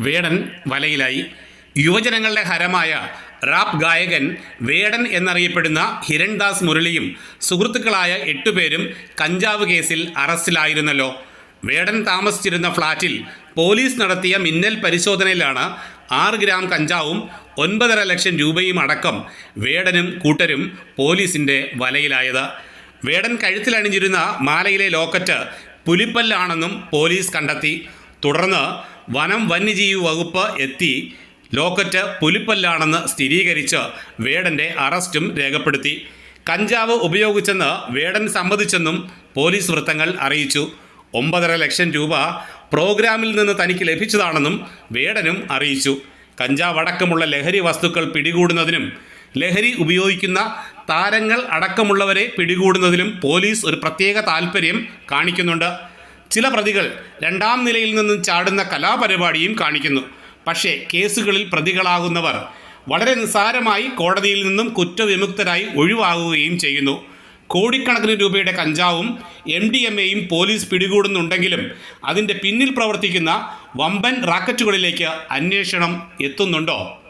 വേടൻ വലയിലായി. യുവജനങ്ങളുടെ ഹരമായ റാപ്പ് ഗായകൻ വേടൻ എന്നറിയപ്പെടുന്ന ഹിരൺദാസ് മുരളിയും സുഹൃത്തുക്കളായ എട്ടുപേരും കഞ്ചാവ് കേസിൽ അറസ്റ്റിലായിരുന്നല്ലോ. വേടൻ താമസിച്ചിരുന്ന ഫ്ളാറ്റിൽ പോലീസ് നടത്തിയ മിന്നൽ പരിശോധനയിലാണ് ആറ് ഗ്രാം കഞ്ചാവും ഒൻപതര ലക്ഷം രൂപയും അടക്കം വേടനും കൂട്ടരും പോലീസിന്റെ വലയിലായത്. വേടൻ കഴുത്തിലണിഞ്ഞിരുന്ന മാലയിലെ ലോക്കറ്റ് പുലിപ്പല്ലാണെന്നും പോലീസ് കണ്ടെത്തി. തുടർന്ന് വനം വന്യജീവി വകുപ്പ് എത്തി. ലോക്കറ്റ് പുലിപ്പല്ലാണെന്ന് സ്ഥിരീകരിച്ച് വേടന്റെ അറസ്റ്റും രേഖപ്പെടുത്തി. കഞ്ചാവ് ഉപയോഗിച്ചെന്ന് വേടൻ സമ്മതിച്ചെന്നും പോലീസ് വൃത്തങ്ങൾ അറിയിച്ചു. ഒമ്പതര ലക്ഷം രൂപ പ്രോഗ്രാമിൽ നിന്ന് തനിക്ക് ലഭിച്ചതാണെന്നും വേടനും അറിയിച്ചു. കഞ്ചാവ് അടക്കമുള്ള ലഹരി വസ്തുക്കൾ പിടികൂടുന്നതിനും ലഹരി ഉപയോഗിക്കുന്ന താരങ്ങൾ അടക്കമുള്ളവരെ പിടികൂടുന്നതിലും പോലീസ് ഒരു പ്രത്യേക താൽപ്പര്യം കാണിക്കുന്നുണ്ട്. ചില പ്രതികൾ രണ്ടാം നിലയിൽ നിന്നും ചാടുന്ന കലാപരിപാടിയും കാണിക്കുന്നു. പക്ഷേ കേസുകളിൽ പ്രതികളാകുന്നവർ വളരെ നിസ്സാരമായി കോടതിയിൽ നിന്നും കുറ്റവിമുക്തരായി ഒഴിവാകുകയും ചെയ്യുന്നു. കോടിക്കണക്കിന് രൂപയുടെ കഞ്ചാവും എം ഡി എം എയും പോലീസ് പിടികൂടുന്നുണ്ടെങ്കിലും അതിന്റെ പിന്നിൽ പ്രവർത്തിക്കുന്ന വമ്പൻ റാക്കറ്റുകളിലേക്ക് അന്വേഷണം എത്തുന്നുണ്ടോ?